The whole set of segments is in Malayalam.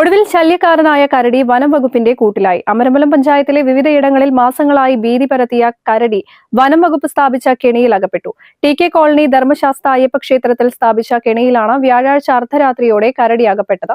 ഒടുവിൽ ശല്യക്കാരനായ കരടി വനം വകുപ്പിന്റെ കൂട്ടിലായി. അമരമ്പലം പഞ്ചായത്തിലെ വിവിധയിടങ്ങളിൽ മാസങ്ങളായി ഭീതി പരത്തിയ കരടി വനം വകുപ്പ് സ്ഥാപിച്ച കെണിയിൽ അകപ്പെട്ടു. T K colony Dharmashastha Ayyappa ക്ഷേത്രത്തിൽ സ്ഥാപിച്ച കെണിയിലാണ് വ്യാഴാഴ്ച അർദ്ധരാത്രിയോടെ കരടി അകപ്പെട്ടത്.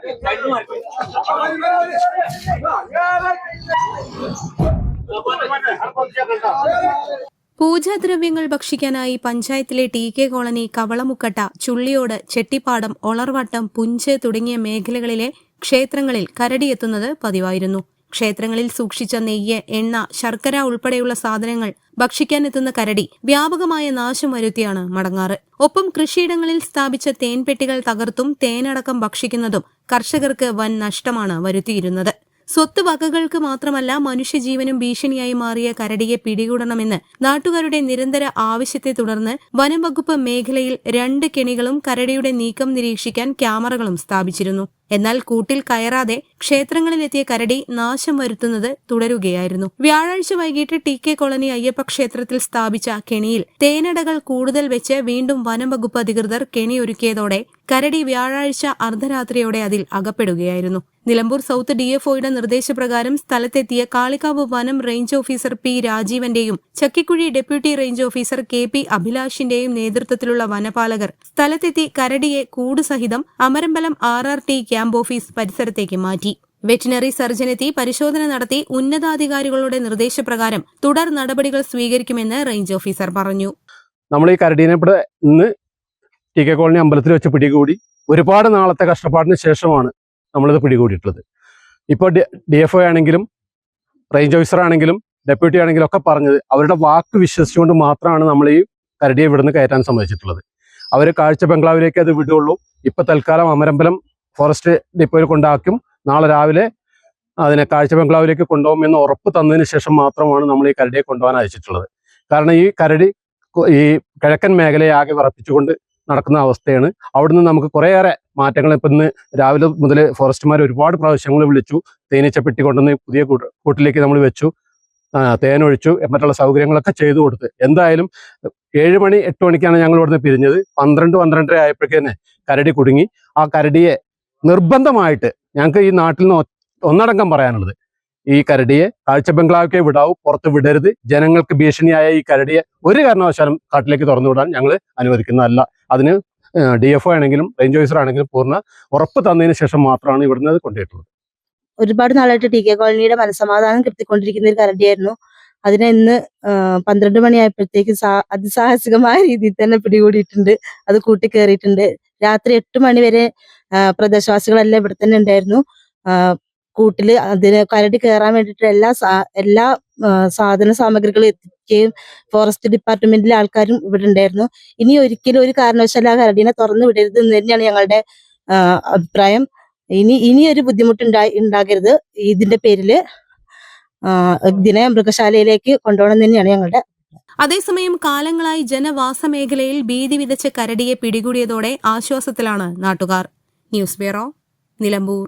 പൂജാദ്രവ്യങ്ങൾ ഭക്ഷിക്കാനായി പഞ്ചായത്തിലെ T K colony Kavalamukkatta Chulliyode Chettippadam Olarvattam punch തുടങ്ങിയ മേഖലകളിലെ ക്ഷേത്രങ്ങളിൽ കരടിയെത്തുന്നത് പതിവായിരുന്നു. ക്ഷേത്രങ്ങളിൽ സൂക്ഷിച്ച നെയ്യ് എണ്ണ ശർക്കര ഉൾപ്പെടെയുള്ള സാധനങ്ങൾ ഭക്ഷിക്കാനെത്തുന്ന കരടി വ്യാപകമായ നാശം വരുത്തിയാണ് മടങ്ങാറ്. ഒപ്പം കൃഷിയിടങ്ങളിൽ സ്ഥാപിച്ച തേൻപെട്ടികൾ തകർത്തും തേനടക്കം ഭക്ഷിക്കുന്നതും കർഷകർക്ക് വൻ നഷ്ടമാണ് വരുത്തിയിരുന്നത് സ്വത്ത് വകകൾക്ക് മാത്രമല്ല മനുഷ്യജീവനും ഭീഷണിയായി മാറിയ കരടിയെ പിടികൂടണമെന്ന് നാട്ടുകാരുടെ നിരന്തര ആവശ്യത്തെ തുടർന്ന് വനം വകുപ്പ് മേഖലയിൽ രണ്ട് കെണികളും കരടിയുടെ നീക്കം നിരീക്ഷിക്കാൻ ക്യാമറകളും സ്ഥാപിച്ചിരുന്നു. എന്നാൽ കൂട്ടിൽ കയറാതെ ക്ഷേത്രങ്ങളിലെത്തിയ കരടി നാശം വരുത്തുന്നത് തുടരുകയായിരുന്നു. വ്യാഴാഴ്ച വൈകിട്ട് ടി കെ കോളനി അയ്യപ്പ ക്ഷേത്രത്തിൽ സ്ഥാപിച്ച കെണിയിൽ തേനടകൾ കൂടുതൽ വെച്ച് വീണ്ടും വനം വകുപ്പ് അധികൃതർ കെണിയൊരുക്കിയതോടെ കരടി വ്യാഴാഴ്ച അർദ്ധരാത്രിയോടെ അതിൽ അകപ്പെടുകയായിരുന്നു. നിലമ്പൂർ സൗത്ത് ഡിഎഫ്ഒയുടെ നിർദ്ദേശപ്രകാരം സ്ഥലത്തെത്തിയ കാളികാവ് വനം range officer P രാജീവന്റെയും Chakkikuzhi deputy range officer K P അഭിലാഷിന്റെയും നേതൃത്വത്തിലുള്ള വനപാലകർ സ്ഥലത്തെത്തി കരടിയെ കൂടുസഹിതം Amarambalam R R T camp office പരിസരത്തേക്ക് മാറ്റി. വെറ്റിനറി സർജനെത്തി പരിശോധന നടത്തി ഉന്നതാധികാരികളുടെ നിർദ്ദേശപ്രകാരം തുടർ നടപടികൾ സ്വീകരിക്കുമെന്ന് റേഞ്ച് ഓഫീസർ പറഞ്ഞു. നമ്മൾ ഈ കരടീനെ ഇവിടെ ഇന്ന് ടി കെ കോളനി അമ്പലത്തിൽ വെച്ച് പിടികൂടി ഒരുപാട് നാളത്തെ കഷ്ടപ്പാടിന് ശേഷമാണ് നമ്മളിത് പിടികൂടിയിട്ടുള്ളത്. ഇപ്പോൾ ഡി എഫ് ഒ ആണെങ്കിലും റേഞ്ച് ഓഫീസർ ആണെങ്കിലും ഡെപ്യൂട്ടി ആണെങ്കിലും ഒക്കെ പറഞ്ഞത് അവരുടെ വാക്ക് വിശ്വസിച്ചുകൊണ്ട് മാത്രമാണ് നമ്മൾ ഈ കരടിയെ ഇവിടുന്ന് കയറ്റാൻ സമ്മതിച്ചിട്ടുള്ളത്. അവർ കാഴ്ച ബംഗ്ലാവിലേക്ക് അത് വിടുകയുള്ളൂ. ഇപ്പം തൽക്കാലം അമരമ്പലം ഫോറസ്റ്റ് ഡിപ്പോയിൽ കൊണ്ടാക്കും. നാളെ രാവിലെ അതിനെ കാഴ്ച ബംഗ്ലാവിലേക്ക് കൊണ്ടുപോകും എന്ന് ഉറപ്പ് തന്നതിന് ശേഷം മാത്രമാണ് നമ്മൾ ഈ കരടിയെ കൊണ്ടുപോകാൻ അയച്ചിട്ടുള്ളത്. കാരണം ഈ കരടി ഈ കിഴക്കൻ മേഖലയെ ആകെ വിറപ്പിച്ചുകൊണ്ട് നടക്കുന്ന അവസ്ഥയാണ്. അവിടുന്ന് നമുക്ക് കുറേയേറെ മാറ്റങ്ങൾ ഇപ്പം ഇന്ന് രാവിലെ മുതൽ ഫോറസ്റ്റുമാർ ഒരുപാട് പ്രാവശ്യങ്ങൾ വിളിച്ചു. തേനീച്ച പെട്ടി കൊണ്ടുവന്ന് പുതിയ കൂട്ട് കൂട്ടിലേക്ക് നമ്മൾ വെച്ചു. തേനൊഴിച്ചു. മറ്റുള്ള സൗകര്യങ്ങളൊക്കെ ചെയ്തു കൊടുത്ത്. എന്തായാലും ഏഴ് മണി എട്ട് മണിക്കാണ് ഞങ്ങൾ ഇവിടുന്ന് പിരിഞ്ഞത്. പന്ത്രണ്ട് പന്ത്രണ്ടര ആയപ്പോഴേക്കന്നെ കരടി കുടുങ്ങി. ആ കരടിയെ നിർബന്ധമായിട്ട് ഞങ്ങൾക്ക് ഈ നാട്ടിൽ നിന്ന് ഒന്നടങ്കം പറയാനുള്ളത്. ഈ കരടിയെ കാഴ്ച ബംഗ്ലാവൊക്കെ വിടാവൂ പുറത്ത് വിടരുത്. ജനങ്ങൾക്ക് ഭീഷണിയായ ഈ കരടിയെ ഒരു കാരണവശാലും കാട്ടിലേക്ക് തുറന്നു വിടാൻ ഞങ്ങൾ അനുവദിക്കുന്നതല്ല. അതിന് ഡി എഫ് ആണെങ്കിലും റേഞ്ച് ഓഫീസർ ആണെങ്കിലും പൂർണ ഉറപ്പ് തന്നതിന് ശേഷം മാത്രമാണ് ഇവിടുന്ന് അത് കൊണ്ടുപോയിട്ടുള്ളത്. ഒരുപാട് നാളായിട്ട് ടി കെ കോളനിയുടെ മനസമാധാനം കിട്ടിക്കൊണ്ടിരിക്കുന്ന ഒരു കരടിയായിരുന്നു അതിനെ ഇന്ന് പന്ത്രണ്ട് മണിയായപ്പോഴത്തേക്ക് അതിസാഹസികമായ രീതിയിൽ തന്നെ പിടികൂടിയിട്ടുണ്ട്. അത് കൂട്ടിക്കേറിയിട്ടുണ്ട്. രാത്രി എട്ട് മണി വരെ പ്രദേശവാസികളെല്ലാം ഇവിടെ തന്നെ ഉണ്ടായിരുന്നു. ആ, കൂട്ടിൽ അതിന് കരടി കയറാൻ വേണ്ടിയിട്ട് എല്ലാ എല്ലാ സാധന സാമഗ്രികളും എത്തിക്കുകയും ഫോറസ്റ്റ് ഡിപ്പാർട്ട്മെന്റിലെ ആൾക്കാരും ഇവിടെ ഉണ്ടായിരുന്നു. ഇനി ഒരിക്കലും ഒരു കാരണവശാലും ആ കരടിനെ തുറന്നു വിടരുത് എന്ന് തന്നെയാണ് ഞങ്ങളുടെ അഭിപ്രായം. ഇനി ഇനി ഒരു ബുദ്ധിമുട്ട് ഉണ്ടാകരുത്. ഇതിന്റെ പേരിൽ ഇതിനെ മൃഗശാലയിലേക്ക് കൊണ്ടുപോകണം തന്നെയാണ് ഞങ്ങളുടെ അതേസമയം കാലങ്ങളായി ജനവാസ മേഖലയിൽ ഭീതി വിതച്ച കരടിയെ പിടികൂടിയതോടെ ആശ്വാസത്തിലാണ് നാട്ടുകാർ. News bureau Nilambur.